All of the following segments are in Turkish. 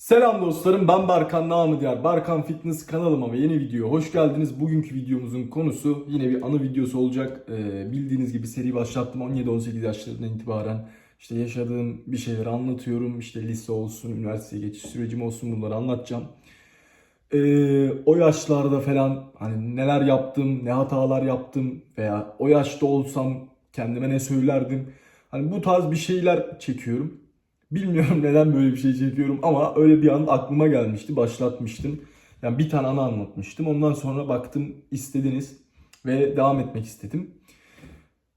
Selam dostlarım ben Barkan namı diğer Barkan Fitness kanalıma ve yeni videoya hoş geldiniz. Bugünkü videomuzun konusu yine bir anı videosu olacak. Ee, bildiğiniz gibi seri başlattım 17-18 yaşlarından itibaren. işte yaşadığım bir şeyleri anlatıyorum. İşte lise olsun, üniversiteye geçiş sürecim olsun bunları anlatacağım. Ee, o yaşlarda falan hani neler yaptım, ne hatalar yaptım veya o yaşta olsam kendime ne söylerdim. Hani bu tarz bir şeyler çekiyorum. Bilmiyorum neden böyle bir şey çekiyorum ama öyle bir anda aklıma gelmişti, başlatmıştım. Yani bir tane ana anlatmıştım. Ondan sonra baktım istediniz ve devam etmek istedim.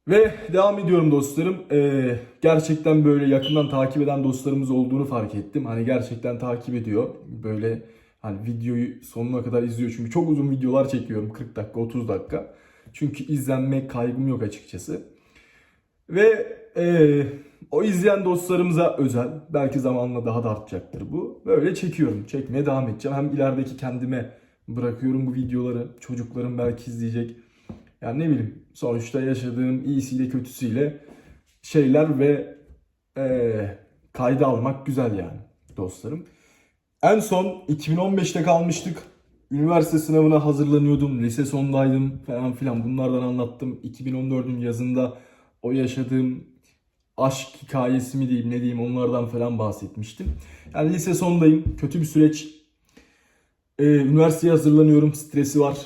Ve devam ediyorum dostlarım. Ee, gerçekten böyle yakından takip eden dostlarımız olduğunu fark ettim. Hani gerçekten takip ediyor. Böyle hani videoyu sonuna kadar izliyor. Çünkü çok uzun videolar çekiyorum. 40 dakika, 30 dakika. Çünkü izlenme kaygım yok açıkçası. Ve eee, o izleyen dostlarımıza özel, belki zamanla daha da artacaktır bu. Böyle çekiyorum, çekmeye devam edeceğim. Hem ilerideki kendime bırakıyorum bu videoları. Çocuklarım belki izleyecek. Yani ne bileyim, sonuçta yaşadığım iyisiyle kötüsüyle şeyler ve eee kayda almak güzel yani dostlarım. En son 2015'te kalmıştık. Üniversite sınavına hazırlanıyordum. Lise sondaydım falan filan. Bunlardan anlattım. 2014'ün yazında o yaşadığım aşk hikayesi mi diyeyim ne diyeyim onlardan falan bahsetmiştim. Yani lise sondayım. Kötü bir süreç. Ee, üniversiteye hazırlanıyorum. Stresi var.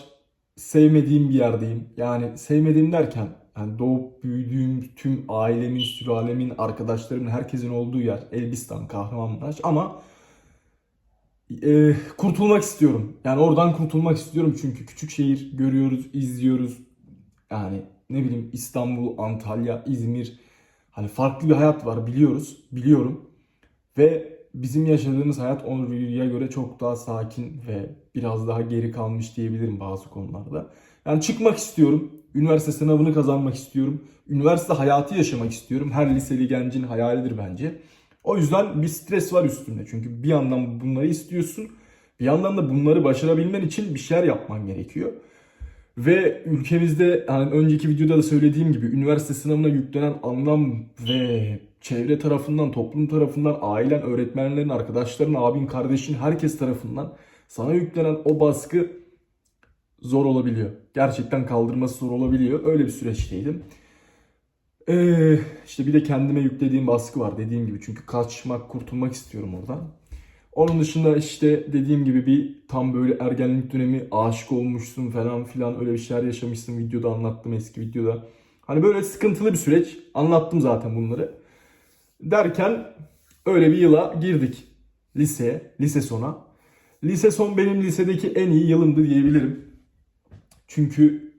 Sevmediğim bir yerdeyim. Yani sevmediğim derken yani doğup büyüdüğüm tüm ailemin, sülalemin, arkadaşlarımın, herkesin olduğu yer Elbistan, Kahramanmaraş ama e, kurtulmak istiyorum. Yani oradan kurtulmak istiyorum çünkü küçük şehir görüyoruz, izliyoruz. Yani ne bileyim İstanbul, Antalya, İzmir hani farklı bir hayat var biliyoruz, biliyorum. Ve bizim yaşadığımız hayat Onurlu'ya göre çok daha sakin ve biraz daha geri kalmış diyebilirim bazı konularda. Yani çıkmak istiyorum. Üniversite sınavını kazanmak istiyorum. Üniversite hayatı yaşamak istiyorum. Her liseli gencin hayalidir bence. O yüzden bir stres var üstünde. Çünkü bir yandan bunları istiyorsun. Bir yandan da bunları başarabilmen için bir şeyler yapman gerekiyor. Ve ülkemizde hani önceki videoda da söylediğim gibi üniversite sınavına yüklenen anlam ve çevre tarafından, toplum tarafından, ailen, öğretmenlerin, arkadaşların, abin, kardeşin, herkes tarafından sana yüklenen o baskı zor olabiliyor. Gerçekten kaldırması zor olabiliyor. Öyle bir süreçteydim. Ee, işte bir de kendime yüklediğim baskı var dediğim gibi. Çünkü kaçmak, kurtulmak istiyorum oradan. Onun dışında işte dediğim gibi bir tam böyle ergenlik dönemi aşık olmuşsun falan filan öyle bir şeyler yaşamışsın videoda anlattım eski videoda. Hani böyle sıkıntılı bir süreç. Anlattım zaten bunları. Derken öyle bir yıla girdik. Liseye, lise sona. Lise son benim lisedeki en iyi yılımdı diyebilirim. Çünkü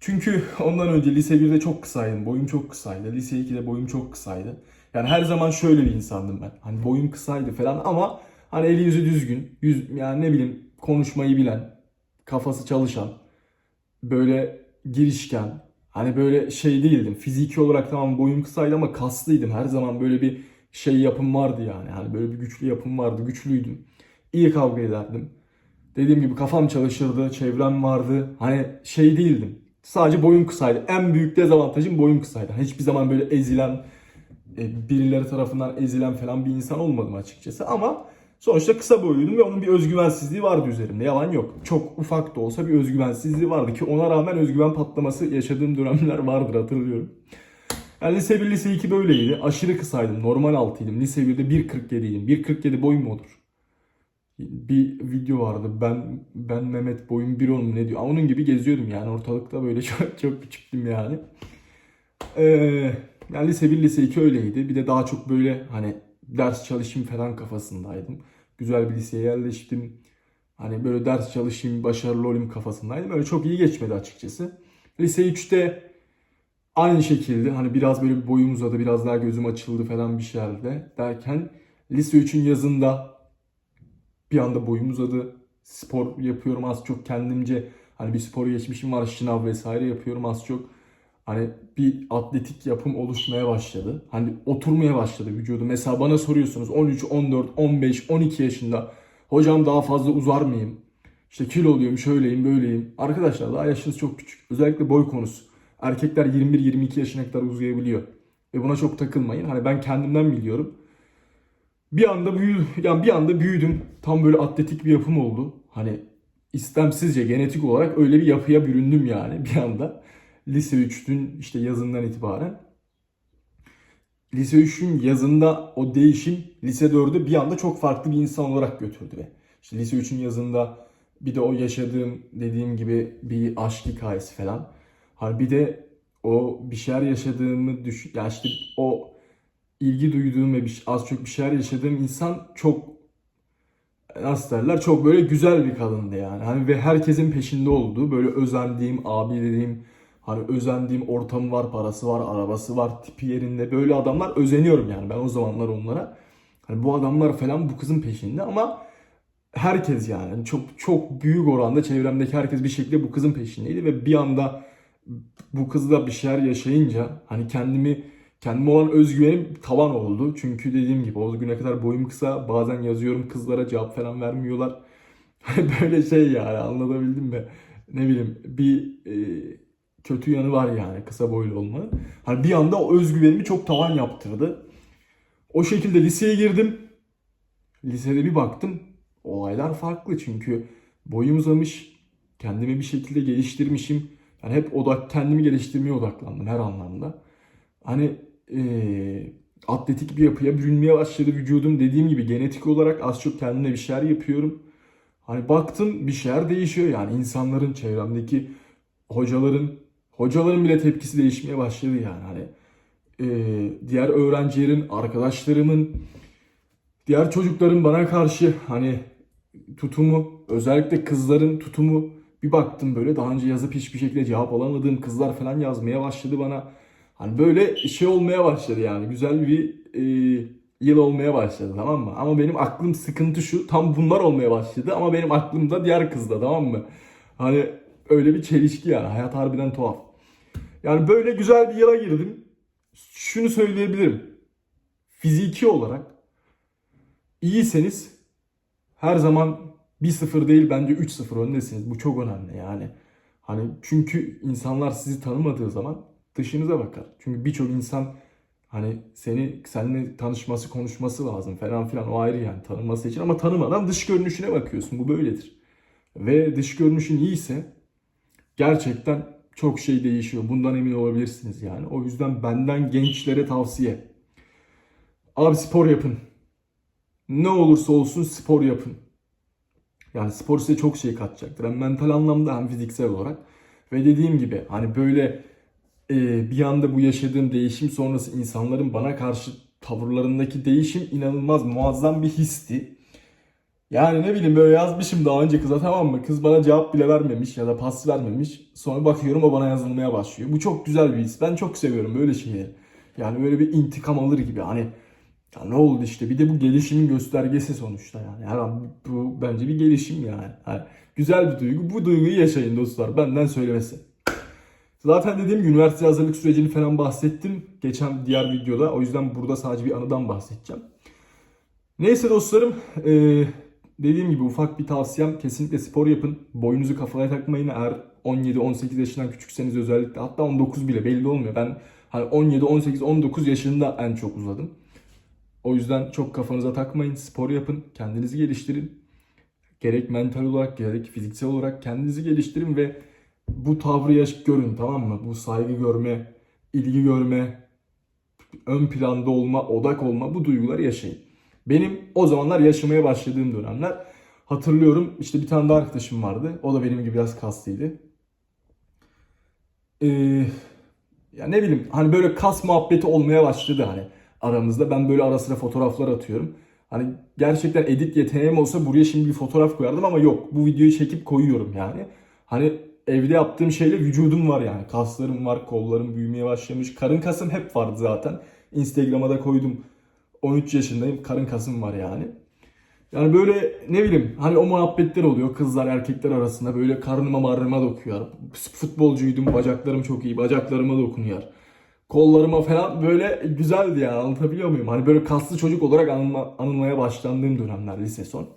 çünkü ondan önce lise 1'de çok kısaydım. Boyum çok kısaydı. Lise 2'de boyum çok kısaydı. Yani her zaman şöyle bir insandım ben. Hani boyum kısaydı falan ama hani eli yüzü düzgün, yüz yani ne bileyim konuşmayı bilen, kafası çalışan, böyle girişken, hani böyle şey değildim. Fiziki olarak tamam boyum kısaydı ama kaslıydım. Her zaman böyle bir şey yapım vardı yani. Hani böyle bir güçlü yapım vardı, güçlüydüm. İyi kavga ederdim. Dediğim gibi kafam çalışırdı, çevrem vardı. Hani şey değildim. Sadece boyum kısaydı. En büyük dezavantajım boyum kısaydı. Hani hiçbir zaman böyle ezilen, birileri tarafından ezilen falan bir insan olmadım açıkçası. Ama sonuçta kısa boyluydum ve onun bir özgüvensizliği vardı üzerimde. Yalan yok. Çok ufak da olsa bir özgüvensizliği vardı ki ona rağmen özgüven patlaması yaşadığım dönemler vardır hatırlıyorum. Yani lise 1, lise 2 böyleydi. Aşırı kısaydım. Normal altıydım. Lise 1'de 1.47'ydim. 1.47 boyum mu olur? bir video vardı. Ben ben Mehmet boyum bir mu ne diyor. Onun gibi geziyordum yani ortalıkta böyle çok çok küçüktüm yani. Ee, yani lise 1 lise 2 öyleydi. Bir de daha çok böyle hani ders çalışayım falan kafasındaydım. Güzel bir liseye yerleştim. Hani böyle ders çalışayım, başarılı olayım kafasındaydım. Öyle çok iyi geçmedi açıkçası. Lise 3'te aynı şekilde hani biraz böyle boyum uzadı, biraz daha gözüm açıldı falan bir şeylerde derken lise 3'ün yazında bir anda boyum uzadı. Spor yapıyorum az çok kendimce. Hani bir spor geçmişim var şınav vesaire yapıyorum az çok. Hani bir atletik yapım oluşmaya başladı. Hani oturmaya başladı vücudu. Mesela bana soruyorsunuz 13, 14, 15, 12 yaşında hocam daha fazla uzar mıyım? İşte kilo oluyorum, şöyleyim, böyleyim. Arkadaşlar daha yaşınız çok küçük. Özellikle boy konusu. Erkekler 21-22 yaşına kadar uzayabiliyor. Ve buna çok takılmayın. Hani ben kendimden biliyorum. Bir anda büyüdüm. Yani bir anda büyüdüm. Tam böyle atletik bir yapım oldu. Hani istemsizce genetik olarak öyle bir yapıya büründüm yani bir anda. Lise 3'tün işte yazından itibaren. Lise 3'ün yazında o değişim lise 4'ü bir anda çok farklı bir insan olarak götürdü ve işte lise 3'ün yazında bir de o yaşadığım dediğim gibi bir aşk hikayesi falan. Hani bir de o bir şeyler yaşadığımı düşün ya işte o ilgi duyduğum ve bir, az çok bir şeyler yaşadığım insan çok nasıl derler çok böyle güzel bir kadındı yani. Hani ve herkesin peşinde olduğu böyle özendiğim abi dediğim hani özendiğim ortamı var, parası var, arabası var, tipi yerinde böyle adamlar özeniyorum yani ben o zamanlar onlara. Hani bu adamlar falan bu kızın peşinde ama herkes yani çok çok büyük oranda çevremdeki herkes bir şekilde bu kızın peşindeydi ve bir anda bu kızla bir şeyler yaşayınca hani kendimi kendime olan özgüvenim tavan oldu. Çünkü dediğim gibi o güne kadar boyum kısa. Bazen yazıyorum kızlara cevap falan vermiyorlar. Hani böyle şey yani anlatabildim mi? Ne bileyim bir e, kötü yanı var yani kısa boylu olmanın. Hani bir anda o özgüvenimi çok tavan yaptırdı. O şekilde liseye girdim. Lisede bir baktım olaylar farklı çünkü boyum uzamış, kendimi bir şekilde geliştirmişim. Yani hep odak kendimi geliştirmeye odaklandım her anlamda. Hani eee, atletik bir yapıya bürünmeye başladı vücudum. Dediğim gibi genetik olarak az çok kendime bir şeyler yapıyorum. Hani baktım bir şeyler değişiyor yani insanların çevremdeki hocaların hocaların bile tepkisi değişmeye başladı yani hani eee, diğer öğrencilerin, arkadaşlarımın, diğer çocukların bana karşı hani tutumu, özellikle kızların tutumu bir baktım böyle daha önce yazıp hiçbir şekilde cevap alamadığım kızlar falan yazmaya başladı bana. Hani böyle şey olmaya başladı yani güzel bir e, yıl olmaya başladı tamam mı? Ama benim aklım sıkıntı şu tam bunlar olmaya başladı ama benim aklımda diğer kızda tamam mı? Hani öyle bir çelişki yani hayat harbiden tuhaf. Yani böyle güzel bir yıla girdim. Şunu söyleyebilirim. Fiziki olarak iyiyseniz her zaman 1-0 değil bence 3-0 öndesiniz. Bu çok önemli yani. Hani çünkü insanlar sizi tanımadığı zaman dışınıza bakar. Çünkü birçok insan hani seni seninle tanışması, konuşması lazım falan filan o ayrı yani tanınması için ama tanımadan dış görünüşüne bakıyorsun. Bu böyledir. Ve dış görünüşün iyiyse gerçekten çok şey değişiyor. Bundan emin olabilirsiniz yani. O yüzden benden gençlere tavsiye. Abi spor yapın. Ne olursa olsun spor yapın. Yani spor size çok şey katacaktır. Hem mental anlamda hem fiziksel olarak. Ve dediğim gibi hani böyle e, bir anda bu yaşadığım değişim sonrası insanların bana karşı tavırlarındaki değişim inanılmaz muazzam bir histi. Yani ne bileyim böyle yazmışım daha önce kıza tamam mı? Kız bana cevap bile vermemiş ya da pas vermemiş. Sonra bakıyorum o bana yazılmaya başlıyor. Bu çok güzel bir his. Ben çok seviyorum böyle şeyleri. Yani böyle bir intikam alır gibi. Hani ya ne oldu işte bir de bu gelişimin göstergesi sonuçta yani. An bu bence bir gelişim yani. Hani güzel bir duygu. Bu duyguyu yaşayın dostlar. Benden söylemesi. Zaten dediğim gibi üniversite hazırlık sürecini falan bahsettim. Geçen diğer videoda. O yüzden burada sadece bir anıdan bahsedeceğim. Neyse dostlarım. eee, dediğim gibi ufak bir tavsiyem. Kesinlikle spor yapın. Boyunuzu kafaya takmayın. Eğer 17-18 yaşından küçükseniz özellikle. Hatta 19 bile belli olmuyor. Ben hani 17, 18, 19 yaşında en çok uzadım. O yüzden çok kafanıza takmayın. Spor yapın. Kendinizi geliştirin. Gerek mental olarak gerek fiziksel olarak kendinizi geliştirin ve bu tavrı yaş görün tamam mı? Bu saygı görme, ilgi görme, ön planda olma, odak olma bu duyguları yaşayın. Benim o zamanlar yaşamaya başladığım dönemler hatırlıyorum işte bir tane daha arkadaşım vardı. O da benim gibi biraz kaslıydı. Ee, ya ne bileyim hani böyle kas muhabbeti olmaya başladı hani aramızda. Ben böyle ara sıra fotoğraflar atıyorum. Hani gerçekten edit yeteneğim olsa buraya şimdi bir fotoğraf koyardım ama yok. Bu videoyu çekip koyuyorum yani. Hani evde yaptığım şeyle vücudum var yani. Kaslarım var, kollarım büyümeye başlamış. Karın kasım hep vardı zaten. Instagram'a da koydum. 13 yaşındayım. Karın kasım var yani. Yani böyle ne bileyim hani o muhabbetler oluyor kızlar erkekler arasında böyle karnıma marnıma dokuyor. Futbolcuydum bacaklarım çok iyi bacaklarıma dokunuyor. Kollarıma falan böyle güzeldi yani anlatabiliyor muyum? Hani böyle kaslı çocuk olarak anılma, anılmaya başlandığım dönemler lise son.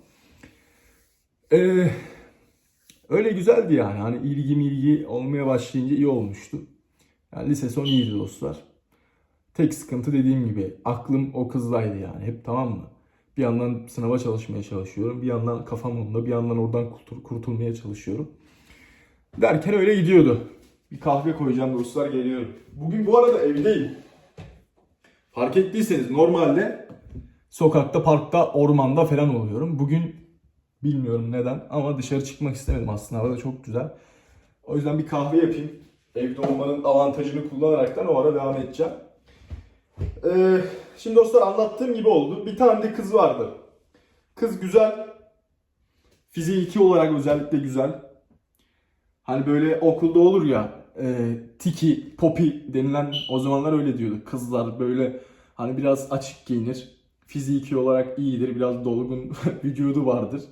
Ee, öyle güzeldi yani hani ilgi milgi olmaya başlayınca iyi olmuştu. Yani lise son iyiydi dostlar. Tek sıkıntı dediğim gibi aklım o kızdaydı yani hep tamam mı? Bir yandan sınava çalışmaya çalışıyorum. Bir yandan kafam onda. Bir yandan oradan kurtul- kurtulmaya çalışıyorum. Derken öyle gidiyordu. Bir kahve koyacağım dostlar geliyorum. Bugün bu arada evdeyim. Fark ettiyseniz normalde sokakta, parkta, ormanda falan oluyorum. Bugün bilmiyorum neden ama dışarı çıkmak istemedim aslında. Hava da çok güzel. O yüzden bir kahve yapayım. Evde olmanın avantajını kullanaraktan o ara devam edeceğim. Ee, şimdi dostlar anlattığım gibi oldu. Bir tane de kız vardı. Kız güzel. Fiziki olarak özellikle güzel. Hani böyle okulda olur ya e, tiki, popi denilen o zamanlar öyle diyordu. Kızlar böyle hani biraz açık giyinir. Fiziki olarak iyidir. Biraz dolgun vücudu vardır.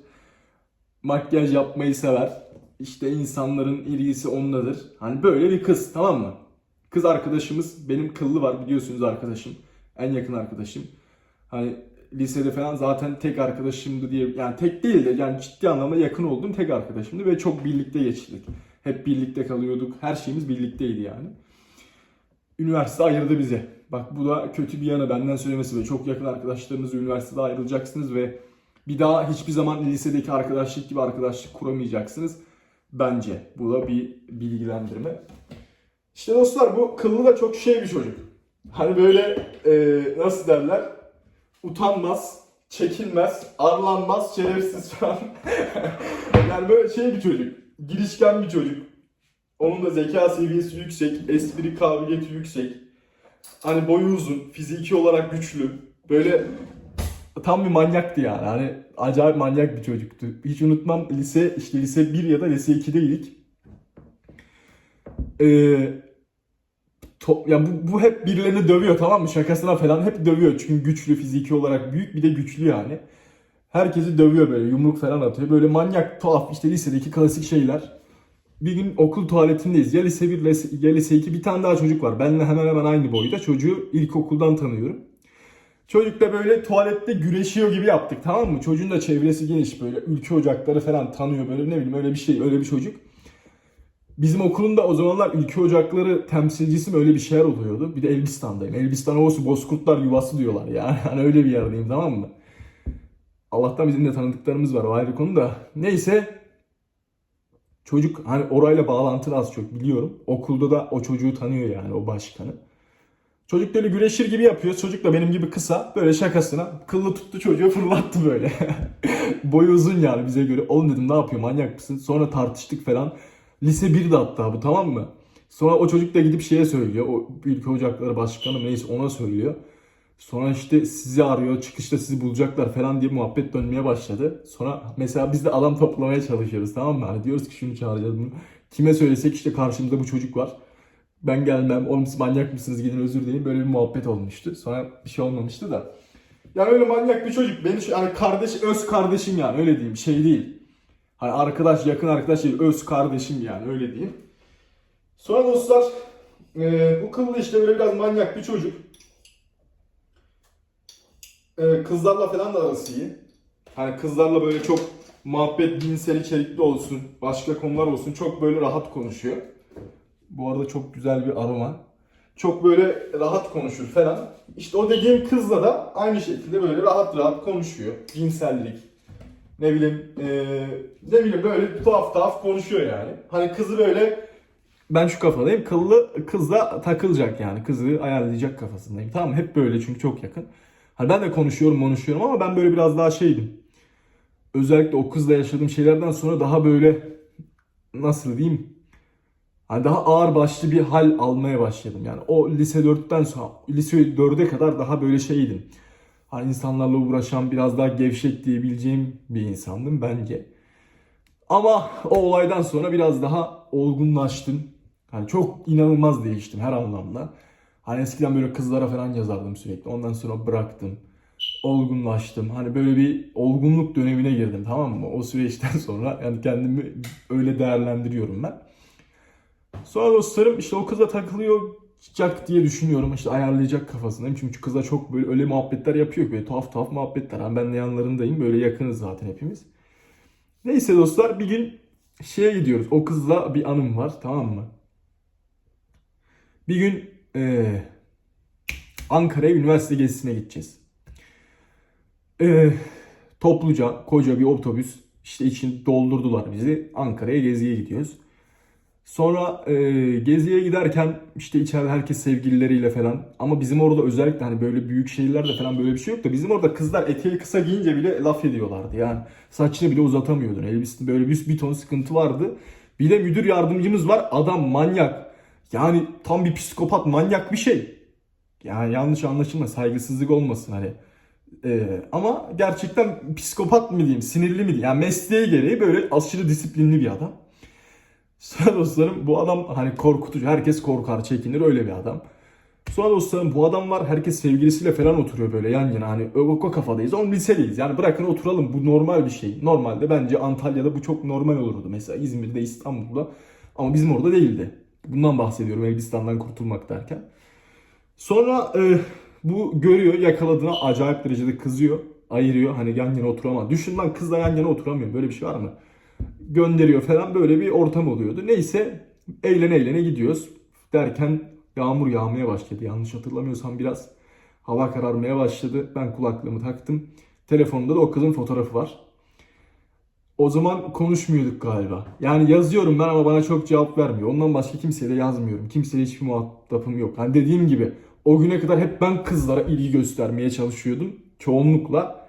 Makyaj yapmayı sever. İşte insanların ilgisi ondadır. Hani böyle bir kız tamam mı? Kız arkadaşımız benim kıllı var biliyorsunuz arkadaşım. En yakın arkadaşım. Hani lisede falan zaten tek arkadaşımdı diye yani tek değil de yani ciddi anlamda yakın olduğum tek arkadaşımdı ve çok birlikte geçirdik. Hep birlikte kalıyorduk. Her şeyimiz birlikteydi yani. Üniversite ayırdı bizi. Bak bu da kötü bir yanı benden söylemesi ve çok yakın arkadaşlarınızla üniversitede ayrılacaksınız ve bir daha hiçbir zaman lisedeki arkadaşlık gibi arkadaşlık kuramayacaksınız. Bence bu da bir bilgilendirme. İşte dostlar bu kıllı da çok şey bir çocuk. Hani böyle e, nasıl derler? Utanmaz, çekinmez, arlanmaz, şerefsiz falan. yani böyle şey bir çocuk. Girişken bir çocuk. Onun da zeka seviyesi yüksek, espri kabiliyeti yüksek. Hani boyu uzun, fiziki olarak güçlü. Böyle tam bir manyaktı yani. Hani acayip manyak bir çocuktu. Hiç unutmam lise işte lise 1 ya da lise 2'deydik. Ee, to- ya bu, bu hep birilerini dövüyor tamam mı? Şakasına falan hep dövüyor. Çünkü güçlü fiziki olarak büyük bir de güçlü yani. Herkesi dövüyor böyle yumruk falan atıyor. Böyle manyak tuhaf işte lisedeki klasik şeyler. Bir gün okul tuvaletindeyiz. Ya lise 1 lise- ya lise 2 bir tane daha çocuk var. Benimle hemen hemen aynı boyda. Çocuğu ilkokuldan tanıyorum. Çocukla böyle tuvalette güreşiyor gibi yaptık tamam mı? Çocuğun da çevresi geniş böyle ülke ocakları falan tanıyor böyle ne bileyim öyle bir şey öyle bir çocuk. Bizim okulun da o zamanlar ülke ocakları temsilcisi mi öyle bir şeyler oluyordu. Bir de Elbistan'dayım. Elbistan ovası bozkurtlar yuvası diyorlar yani. Hani öyle bir yerdeyim tamam mı? Allah'tan bizim de tanıdıklarımız var o ayrı konu da. Neyse çocuk hani orayla bağlantılı az çok biliyorum. Okulda da o çocuğu tanıyor yani o başkanı. Çocuk böyle güreşir gibi yapıyor. Çocuk da benim gibi kısa. Böyle şakasına kıllı tuttu çocuğu fırlattı böyle. Boyu uzun yani bize göre. Oğlum dedim ne yapıyor manyak mısın? Sonra tartıştık falan. Lise 1'de hatta bu tamam mı? Sonra o çocuk da gidip şeye söylüyor. O ülke ocakları başkanı neyse ona söylüyor. Sonra işte sizi arıyor, çıkışta sizi bulacaklar falan diye muhabbet dönmeye başladı. Sonra mesela biz de adam toplamaya çalışıyoruz tamam mı? Hani diyoruz ki şunu çağıracağız bunu. Kime söylesek işte karşımda bu çocuk var. Ben gelmem, oğlum siz manyak mısınız gidin özür dileyin. Böyle bir muhabbet olmuştu. Sonra bir şey olmamıştı da. Yani öyle manyak bir çocuk. Beni yani kardeş, öz kardeşim yani öyle diyeyim. Şey değil. Hani arkadaş, yakın arkadaş değil. Öz kardeşim yani öyle diyeyim. Sonra dostlar e, bu kıllı işte böyle biraz manyak bir çocuk. E, kızlarla falan da arası iyi. Hani kızlarla böyle çok muhabbet cinsel içerikli olsun, başka konular olsun çok böyle rahat konuşuyor. Bu arada çok güzel bir aroma. Çok böyle rahat konuşur falan. İşte o dediğim kızla da aynı şekilde böyle rahat rahat konuşuyor. Cinsellik. Ne bileyim, eee, ne bileyim böyle tuhaf tuhaf konuşuyor yani. Hani kızı böyle ben şu kafadayım. Kıllı kızla takılacak yani. Kızı ayarlayacak kafasındayım. Tamam? Hep böyle çünkü çok yakın. Hani ben de konuşuyorum konuşuyorum ama ben böyle biraz daha şeydim. Özellikle o kızla yaşadığım şeylerden sonra daha böyle nasıl diyeyim? Hani daha ağır başlı bir hal almaya başladım. Yani o lise 4'ten sonra lise 4'e kadar daha böyle şeydim. Hani insanlarla uğraşan biraz daha gevşek diyebileceğim bir insandım bence. Ama o olaydan sonra biraz daha olgunlaştım. Hani çok inanılmaz değiştim her anlamda. Hani eskiden böyle kızlara falan yazardım sürekli. Ondan sonra bıraktım. Olgunlaştım. Hani böyle bir olgunluk dönemine girdim tamam mı? O süreçten sonra yani kendimi öyle değerlendiriyorum ben. Sonra dostlarım işte o kıza takılacak diye düşünüyorum. İşte ayarlayacak kafasındayım. Çünkü kıza çok böyle öyle muhabbetler yapıyor böyle tuhaf tuhaf muhabbetler. Hani ben de yanlarındayım. Böyle yakınız zaten hepimiz. Neyse dostlar bir gün şeye gidiyoruz. O kızla bir anım var tamam mı? Bir gün eee, Ankara'ya üniversite gezisine gideceğiz. Ee, topluca koca bir otobüs işte için doldurdular bizi. Ankara'ya geziye gidiyoruz. Sonra e, geziye giderken işte içeride herkes sevgilileriyle falan ama bizim orada özellikle hani böyle büyük şehirlerde falan böyle bir şey yok da bizim orada kızlar eteği kısa giyince bile laf ediyorlardı yani saçını bile uzatamıyordun elbisinde böyle bir, bir ton sıkıntı vardı. Bir de müdür yardımcımız var adam manyak yani tam bir psikopat manyak bir şey. Yani yanlış anlaşılma saygısızlık olmasın hani. Ee, ama gerçekten psikopat mı diyeyim, sinirli mi diyeyim. Yani mesleği gereği böyle aşırı disiplinli bir adam. Sonra dostlarım bu adam hani korkutucu. Herkes korkar, çekinir öyle bir adam. Sonra dostlarım bu adam var. Herkes sevgilisiyle falan oturuyor böyle yan yana. Hani o, kafadayız. On lisedeyiz. Yani bırakın oturalım. Bu normal bir şey. Normalde bence Antalya'da bu çok normal olurdu. Mesela İzmir'de, İstanbul'da. Ama bizim orada değildi. Bundan bahsediyorum Elbistan'dan kurtulmak derken. Sonra e, bu görüyor yakaladığına acayip derecede kızıyor. Ayırıyor hani yan yana oturamaz. Düşün lan kızla yan yana oturamıyor. Böyle bir şey var mı? Gönderiyor falan böyle bir ortam oluyordu. Neyse eğlene eğlene gidiyoruz. Derken yağmur yağmaya başladı. Yanlış hatırlamıyorsam biraz hava kararmaya başladı. Ben kulaklığımı taktım. Telefonumda da o kızın fotoğrafı var. O zaman konuşmuyorduk galiba. Yani yazıyorum ben ama bana çok cevap vermiyor. Ondan başka kimseye de yazmıyorum. Kimseyle hiçbir muhatapım yok. Hani dediğim gibi o güne kadar hep ben kızlara ilgi göstermeye çalışıyordum. Çoğunlukla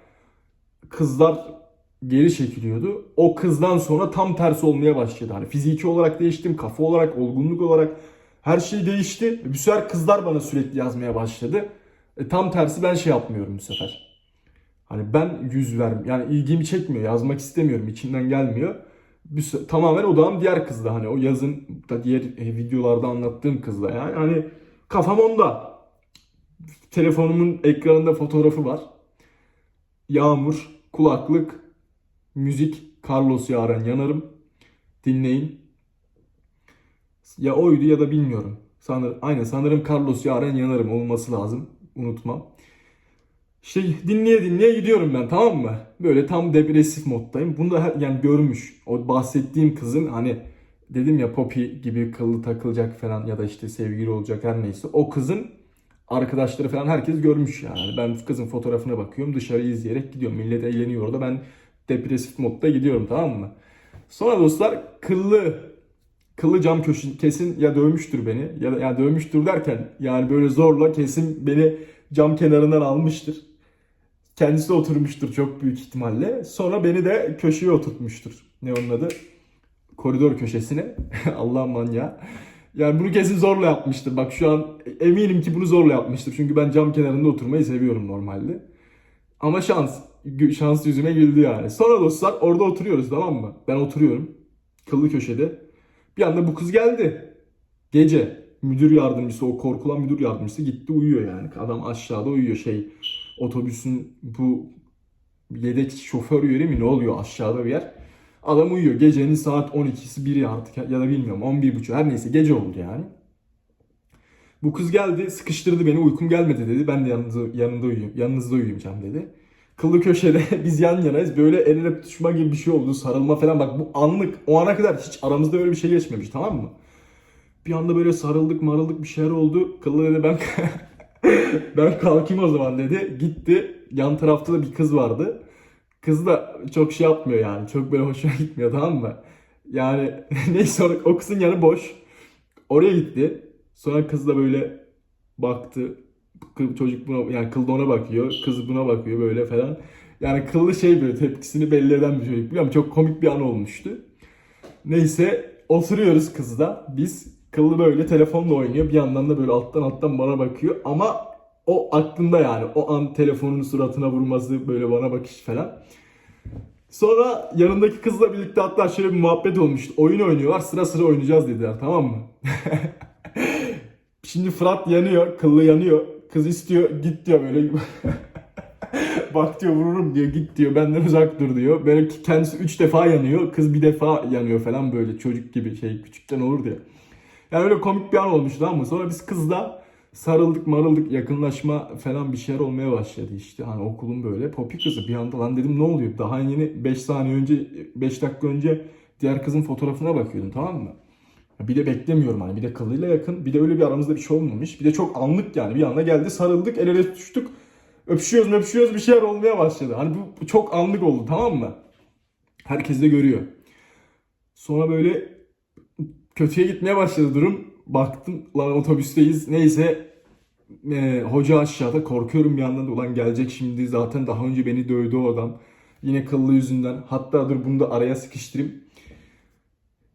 kızlar geri çekiliyordu. O kızdan sonra tam tersi olmaya başladı. Hani fiziki olarak değiştim, kafa olarak, olgunluk olarak her şey değişti. Bu sefer kızlar bana sürekli yazmaya başladı. E, tam tersi ben şey yapmıyorum bu sefer. Hani ben yüz ver yani ilgimi çekmiyor, yazmak istemiyorum, içimden gelmiyor. Bir, sü- tamamen odağım diğer kızda hani o yazın da diğer e, videolarda anlattığım kızda yani hani kafam onda. Telefonumun ekranında fotoğrafı var. Yağmur, kulaklık, müzik, Carlos Yaren yanarım. Dinleyin. Ya oydu ya da bilmiyorum. Sanır, aynen sanırım Carlos Yaren yanarım olması lazım. Unutmam. İşte dinleye dinleye gidiyorum ben tamam mı? Böyle tam depresif moddayım. Bunu da her, yani görmüş. O bahsettiğim kızın hani dedim ya Poppy gibi kıllı takılacak falan ya da işte sevgili olacak her neyse. O kızın arkadaşları falan herkes görmüş yani. Ben kızın fotoğrafına bakıyorum dışarı izleyerek gidiyorum. Millet eğleniyor orada ben depresif modda gidiyorum tamam mı? Sonra dostlar kıllı kıllı cam köşe kesin ya dövmüştür beni ya da yani dövmüştür derken yani böyle zorla kesin beni cam kenarından almıştır. Kendisi de oturmuştur çok büyük ihtimalle. Sonra beni de köşeye oturtmuştur. Ne onun adı? Koridor köşesine. Allah manyağı. Yani bunu kesin zorla yapmıştır. Bak şu an eminim ki bunu zorla yapmıştır. Çünkü ben cam kenarında oturmayı seviyorum normalde. Ama şans. Şans yüzüme güldü yani. Sonra dostlar orada oturuyoruz tamam mı? Ben oturuyorum. Kıllı köşede. Bir anda bu kız geldi. Gece. Müdür yardımcısı, o korkulan müdür yardımcısı gitti uyuyor yani. Adam aşağıda uyuyor şey. Otobüsün bu yedek şoför yeri mi ne oluyor aşağıda bir yer. Adam uyuyor. Gecenin saat 12'si 1'i artık ya da bilmiyorum 11.30 her neyse gece oldu yani. Bu kız geldi sıkıştırdı beni uykum gelmedi dedi. Ben de yanınızda, yanında uyuyayım, yanınızda uyuyacağım dedi. Kıllı köşede biz yan yanayız. Böyle el ele tutuşma gibi bir şey oldu. Sarılma falan. Bak bu anlık. O ana kadar hiç aramızda öyle bir şey geçmemiş tamam mı? Bir anda böyle sarıldık marıldık bir şeyler oldu. Kıllı dedi ben ben kalkayım o zaman dedi. Gitti. Yan tarafta da bir kız vardı. Kız da çok şey yapmıyor yani. Çok böyle hoşuna gitmiyor tamam mı? Yani neyse o, kızın yanı boş. Oraya gitti. Sonra kız da böyle baktı. Çocuk buna yani kıl ona bakıyor. Kız buna bakıyor böyle falan. Yani kıllı şey böyle tepkisini belli eden bir çocuk. Biliyorum çok komik bir an olmuştu. Neyse oturuyoruz kızla. Biz kıllı böyle telefonla oynuyor. Bir yandan da böyle alttan alttan bana bakıyor. Ama o aklında yani. O an telefonun suratına vurması böyle bana bakış falan. Sonra yanındaki kızla birlikte hatta şöyle bir muhabbet olmuştu. Oyun oynuyorlar sıra sıra oynayacağız dediler tamam mı? Şimdi Fırat yanıyor, kıllı yanıyor. Kız istiyor git diyor böyle. Bak diyor vururum diyor git diyor benden uzak dur diyor. Böyle kendisi 3 defa yanıyor. Kız bir defa yanıyor falan böyle çocuk gibi şey küçükten olur diye. Yani öyle komik bir an olmuştu ama sonra biz kızla sarıldık marıldık yakınlaşma falan bir şeyler olmaya başladı işte. Hani okulun böyle popi kızı bir anda lan dedim ne oluyor? Daha yeni 5 saniye önce 5 dakika önce diğer kızın fotoğrafına bakıyordum tamam mı? Bir de beklemiyorum hani bir de kılıyla yakın bir de öyle bir aramızda bir şey olmamış. Bir de çok anlık yani bir anda geldi sarıldık el ele tutuştuk. Öpüşüyoruz öpüşüyoruz bir şeyler olmaya başladı. Hani bu, çok anlık oldu tamam mı? Herkes de görüyor. Sonra böyle kötüye gitmeye başladı durum. Baktım lan otobüsteyiz. Neyse e, hoca aşağıda korkuyorum bir yandan da ulan gelecek şimdi zaten daha önce beni dövdü o adam. Yine kıllı yüzünden. Hatta dur bunu da araya sıkıştırayım.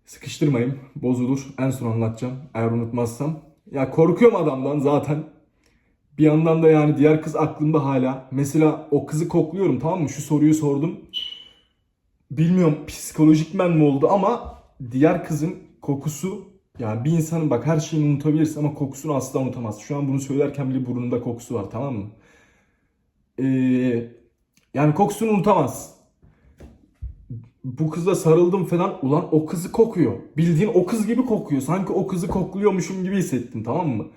Sıkıştırmayayım. Bozulur. En son anlatacağım. Eğer unutmazsam. Ya korkuyorum adamdan zaten. Bir yandan da yani diğer kız aklımda hala. Mesela o kızı kokluyorum tamam mı? Şu soruyu sordum. Bilmiyorum psikolojikmen mi oldu ama diğer kızın kokusu yani bir insanın bak her şeyini unutabilirsin ama kokusunu asla unutamaz. Şu an bunu söylerken bile burnunda kokusu var tamam mı? Ee, yani kokusunu unutamaz. Bu kıza sarıldım falan ulan o kızı kokuyor. Bildiğin o kız gibi kokuyor. Sanki o kızı kokluyormuşum gibi hissettim tamam mı?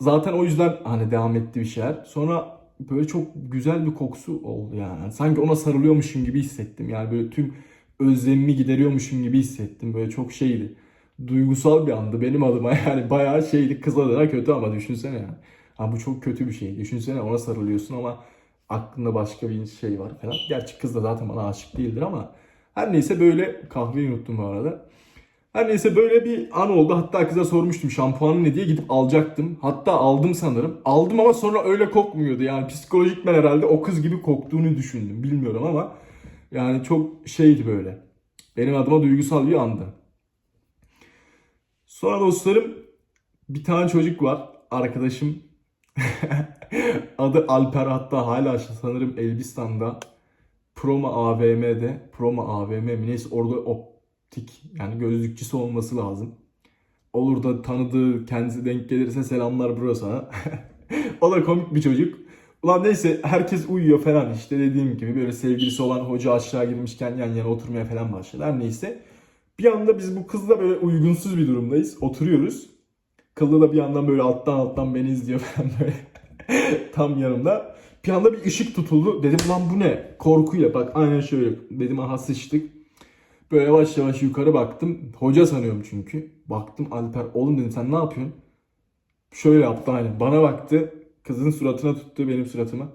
Zaten o yüzden hani devam etti bir şeyler. Sonra böyle çok güzel bir kokusu oldu yani. Sanki ona sarılıyormuşum gibi hissettim. Yani böyle tüm özlemimi gideriyormuşum gibi hissettim. Böyle çok şeydi. Duygusal bir andı benim adıma yani bayağı şeydi kız adına kötü ama düşünsene yani. Ha bu çok kötü bir şey. Düşünsene ona sarılıyorsun ama aklında başka bir şey var falan. Gerçi kız da zaten bana aşık değildir ama her neyse böyle kahveyi unuttum bu arada. Her neyse böyle bir an oldu. Hatta kıza sormuştum şampuanı ne diye gidip alacaktım. Hatta aldım sanırım. Aldım ama sonra öyle kokmuyordu. Yani psikolojik ben herhalde o kız gibi koktuğunu düşündüm. Bilmiyorum ama yani çok şeydi böyle. Benim adıma duygusal bir andı. Sonra dostlarım bir tane çocuk var. Arkadaşım. Adı Alper hatta hala sanırım Elbistan'da. Proma AVM'de. Proma AVM mi neyse orada optik yani gözlükçüsü olması lazım. Olur da tanıdığı kendisi denk gelirse selamlar bro sana. o da komik bir çocuk. Ulan neyse herkes uyuyor falan işte dediğim gibi böyle sevgilisi olan hoca aşağı girmişken yan yana oturmaya falan başladı. Her neyse bir anda biz bu kızla böyle uygunsuz bir durumdayız. Oturuyoruz. Kıllı da bir yandan böyle alttan alttan beni izliyor falan böyle. Tam yanımda. Bir anda bir ışık tutuldu. Dedim lan bu ne? Korkuyla bak aynen şöyle. Dedim aha sıçtık. Böyle yavaş yavaş yukarı baktım. Hoca sanıyorum çünkü. Baktım Alper oğlum dedim sen ne yapıyorsun? Şöyle yaptı aynen. Bana baktı. Kızın suratına tuttu benim suratıma.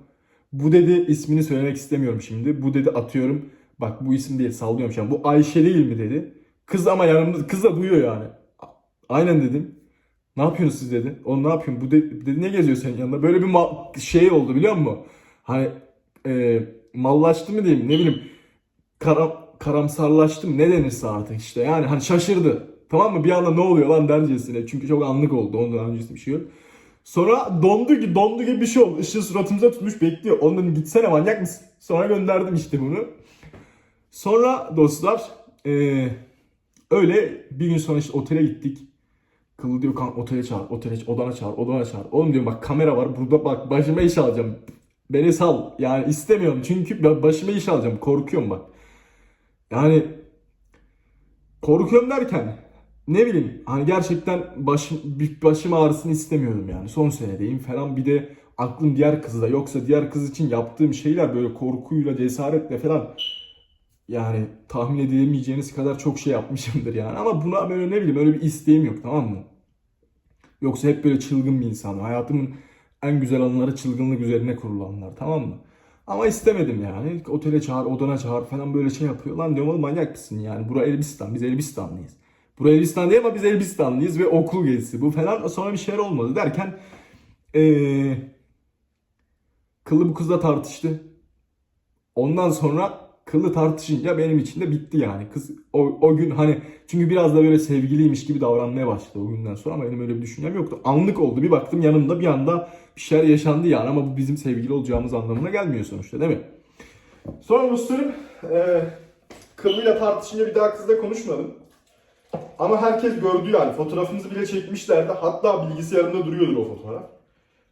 Bu dedi ismini söylemek istemiyorum şimdi. Bu dedi atıyorum. Bak bu isim değil sallıyorum şu an. Bu Ayşe değil mi dedi. Kız ama yanımda kız da duyuyor yani. Aynen dedim. Ne yapıyorsunuz siz dedi. Oğlum ne yapıyorsun? Bu dedi, dedi ne geziyor senin yanında? Böyle bir ma- şey oldu biliyor musun? Hani e, mallaştı mı diyeyim ne bileyim. Karam, karamsarlaştı ne denirse artık işte. Yani hani şaşırdı. Tamam mı? Bir anda ne oluyor lan dercesine. Çünkü çok anlık oldu. Ondan öncesi bir şey yok. Sonra dondu gibi dondu gibi bir şey oldu. Işığı suratımıza tutmuş bekliyor. Ondan gitsene manyak mısın? Sonra gönderdim işte bunu. Sonra dostlar eee öyle bir gün sonra işte otele gittik. Kılı diyor kan otele çağır, otele odana çağır, odana çağır. Oğlum diyorum bak kamera var burada bak başıma iş alacağım. Beni sal. Yani istemiyorum çünkü ben başıma iş alacağım. Korkuyorum bak. Yani korkuyorum derken ne bileyim hani gerçekten başım, başım ağrısını istemiyorum yani. Son senedeyim falan bir de aklım diğer kızda yoksa diğer kız için yaptığım şeyler böyle korkuyla cesaretle falan yani tahmin edilemeyeceğiniz kadar çok şey yapmışımdır yani. Ama buna böyle ne bileyim öyle bir isteğim yok tamam mı? Yoksa hep böyle çılgın bir insanım. Hayatımın en güzel anıları çılgınlık üzerine kurulanlar tamam mı? Ama istemedim yani. Otele çağır, odana çağır falan böyle şey yapıyor. Lan diyorum oğlum manyak mısın yani? Bura Elbistan, biz Elbistanlıyız. Bura Elbistan değil ama biz Elbistanlıyız ve okul gezisi bu falan. Sonra bir şeyler olmadı derken ee, kıllı bu kızla tartıştı. Ondan sonra kıllı tartışınca benim için de bitti yani. Kız o, o gün hani çünkü biraz da böyle sevgiliymiş gibi davranmaya başladı o günden sonra ama benim öyle bir düşüncem yoktu. Anlık oldu. Bir baktım yanımda bir anda bir şeyler yaşandı yani ama bu bizim sevgili olacağımız anlamına gelmiyor sonuçta değil mi? Sonra dostlarım e, kıllıyla tartışınca bir daha kızla konuşmadım. Ama herkes gördü yani. Fotoğrafımızı bile çekmişlerdi. Hatta bilgisayarımda duruyordur o fotoğraf.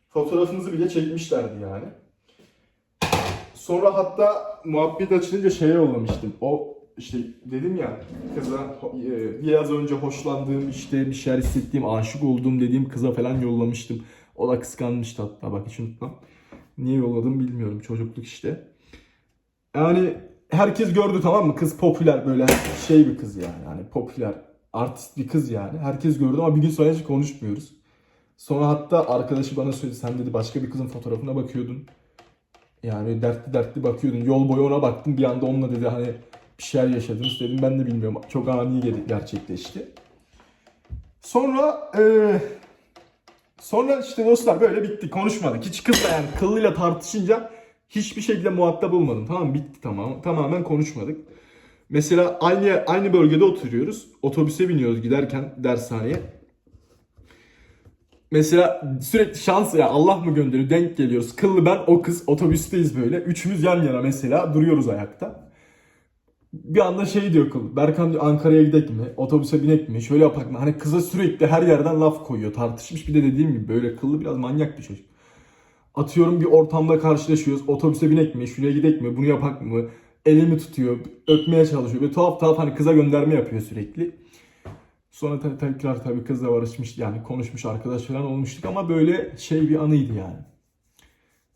Fotoğrafımızı bile çekmişlerdi yani. Sonra hatta muhabbet açılınca şeye yollamıştım. O işte dedim ya kıza e, biraz önce hoşlandığım işte bir şeyler hissettiğim, aşık olduğum dediğim kıza falan yollamıştım. O da kıskanmıştı hatta bak hiç unutmam. Niye yolladım bilmiyorum çocukluk işte. Yani herkes gördü tamam mı? Kız popüler böyle şey bir kız yani. Yani popüler artist bir kız yani. Herkes gördü ama bir gün sonra hiç konuşmuyoruz. Sonra hatta arkadaşı bana söyledi sen dedi başka bir kızın fotoğrafına bakıyordun. Yani dertli dertli bakıyordun. Yol boyu ona baktım. Bir anda onunla dedi hani bir şeyler yaşadınız dedim. Ben de bilmiyorum. Çok ani gerçekleşti. Sonra eee, sonra işte dostlar böyle bitti. Konuşmadık. Hiç kızla yani kıllıyla tartışınca hiçbir şekilde muhatap olmadım. Tamam bitti tamam. Tamamen konuşmadık. Mesela aynı aynı bölgede oturuyoruz. Otobüse biniyoruz giderken dershaneye. Mesela sürekli şans ya Allah mı gönderiyor denk geliyoruz. Kıllı ben o kız otobüsteyiz böyle. Üçümüz yan yana mesela duruyoruz ayakta. Bir anda şey diyor kıl. Berkan diyor Ankara'ya gidek mi? Otobüse binek mi? Şöyle yapak mı? Hani kıza sürekli her yerden laf koyuyor. Tartışmış bir de dediğim gibi böyle kıllı biraz manyak bir çocuk. Atıyorum bir ortamda karşılaşıyoruz. Otobüse binek mi? Şuraya gidek mi? Bunu yapak mı? Elimi tutuyor. Öpmeye çalışıyor. Böyle tuhaf tuhaf hani kıza gönderme yapıyor sürekli. Sonra te- tekrar tabii kızla barışmış yani konuşmuş arkadaş falan olmuştuk ama böyle şey bir anıydı yani.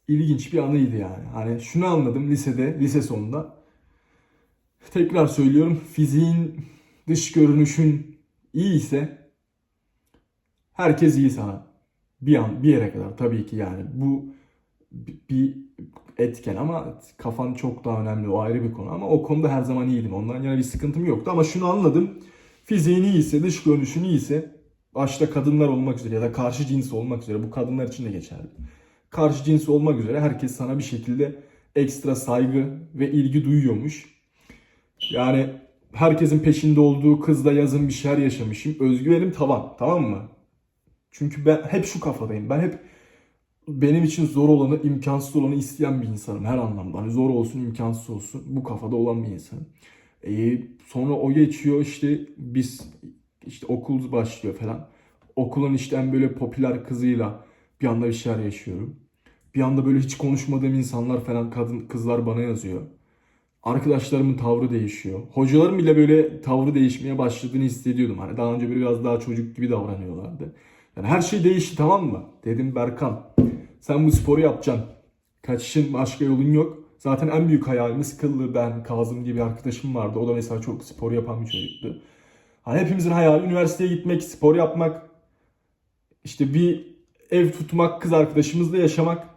İlginç bir anıydı yani. Hani şunu anladım lisede, lise sonunda. Tekrar söylüyorum fiziğin, dış görünüşün iyi ise herkes iyi sana. Bir an, bir yere kadar tabii ki yani. Bu bi- bir etken ama kafan çok daha önemli. O ayrı bir konu ama o konuda her zaman iyiydim. Ondan yana bir sıkıntım yoktu ama şunu anladım. Fiziğin iyiyse, dış görünüşün iyiyse başta kadınlar olmak üzere ya da karşı cins olmak üzere bu kadınlar için de geçerli. Karşı cins olmak üzere herkes sana bir şekilde ekstra saygı ve ilgi duyuyormuş. Yani herkesin peşinde olduğu kızla yazın bir şeyler yaşamışım. Özgüvenim tavan tamam mı? Çünkü ben hep şu kafadayım. Ben hep benim için zor olanı, imkansız olanı isteyen bir insanım her anlamda. Hani zor olsun, imkansız olsun. Bu kafada olan bir insanım. E, sonra o geçiyor işte biz işte okul başlıyor falan. Okulun işte en böyle popüler kızıyla bir anda bir şeyler yaşıyorum. Bir anda böyle hiç konuşmadığım insanlar falan kadın kızlar bana yazıyor. Arkadaşlarımın tavrı değişiyor. Hocalarım bile böyle tavrı değişmeye başladığını hissediyordum. Hani daha önce biraz daha çocuk gibi davranıyorlardı. Yani her şey değişti tamam mı? Dedim Berkan sen bu sporu yapacaksın. Kaçışın başka yolun yok. Zaten en büyük hayalimiz Kıllı, ben, Kazım gibi bir arkadaşım vardı. O da mesela çok spor yapan bir çocuktu. Hani hepimizin hayali üniversiteye gitmek, spor yapmak, işte bir ev tutmak, kız arkadaşımızla yaşamak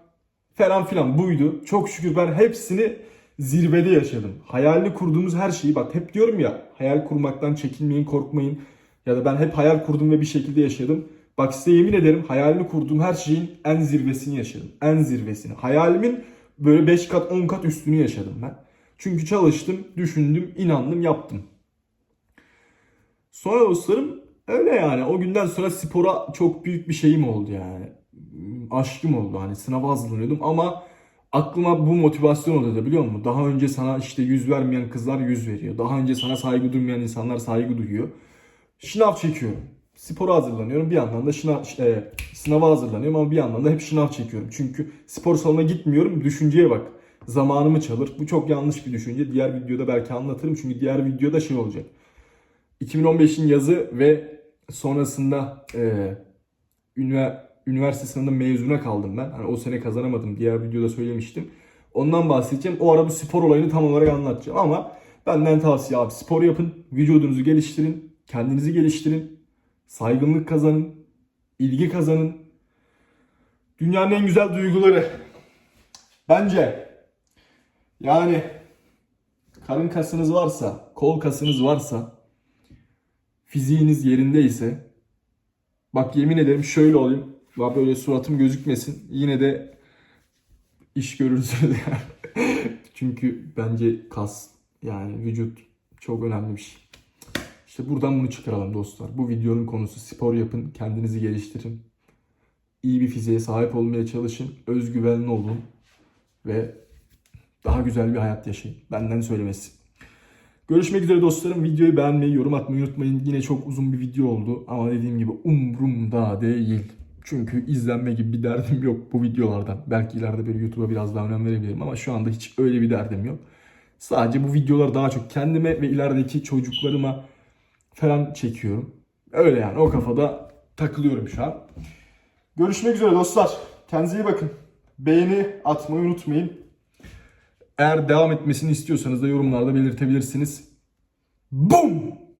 falan filan buydu. Çok şükür ben hepsini zirvede yaşadım. Hayalini kurduğumuz her şeyi bak hep diyorum ya hayal kurmaktan çekinmeyin, korkmayın. Ya da ben hep hayal kurdum ve bir şekilde yaşadım. Bak size yemin ederim hayalini kurduğum her şeyin en zirvesini yaşadım. En zirvesini. Hayalimin böyle 5 kat 10 kat üstünü yaşadım ben. Çünkü çalıştım, düşündüm, inandım, yaptım. Sonra dostlarım öyle yani. O günden sonra spora çok büyük bir şeyim oldu yani. Aşkım oldu. Hani sınava hazırlanıyordum ama aklıma bu motivasyon oluyordu biliyor musun? Daha önce sana işte yüz vermeyen kızlar yüz veriyor. Daha önce sana saygı duymayan insanlar saygı duyuyor. Şınav çekiyorum. Spora hazırlanıyorum. Bir yandan da şınav, e, sınava hazırlanıyorum ama bir yandan da hep şınav çekiyorum. Çünkü spor salonuna gitmiyorum. Düşünceye bak. Zamanımı çalır. Bu çok yanlış bir düşünce. Diğer videoda belki anlatırım. Çünkü diğer videoda şey olacak. 2015'in yazı ve sonrasında e, ünivers- üniversite sınavında mezuna kaldım ben. Hani o sene kazanamadım. Diğer videoda söylemiştim. Ondan bahsedeceğim. O ara bu spor olayını tam olarak anlatacağım ama benden tavsiye abi spor yapın, vücudunuzu geliştirin, kendinizi geliştirin, saygınlık kazanın, ilgi kazanın. Dünyanın en güzel duyguları. Bence yani karın kasınız varsa, kol kasınız varsa, fiziğiniz yerindeyse bak yemin ederim şöyle olayım. Bak böyle suratım gözükmesin. Yine de iş görürsünüz. Çünkü bence kas yani vücut çok önemli bir şey. İşte buradan bunu çıkaralım dostlar. Bu videonun konusu spor yapın, kendinizi geliştirin. İyi bir fiziğe sahip olmaya çalışın, özgüvenli olun ve daha güzel bir hayat yaşayın. Benden söylemesi. Görüşmek üzere dostlarım. Videoyu beğenmeyi, yorum atmayı unutmayın. Yine çok uzun bir video oldu ama dediğim gibi umurumda değil. Çünkü izlenme gibi bir derdim yok bu videolardan. Belki ileride böyle YouTube'a biraz daha önem verebilirim ama şu anda hiç öyle bir derdim yok. Sadece bu videoları daha çok kendime ve ilerideki çocuklarıma falan çekiyorum. Öyle yani o kafada takılıyorum şu an. Görüşmek üzere dostlar. Kendinize iyi bakın. Beğeni atmayı unutmayın. Eğer devam etmesini istiyorsanız da yorumlarda belirtebilirsiniz. Boom!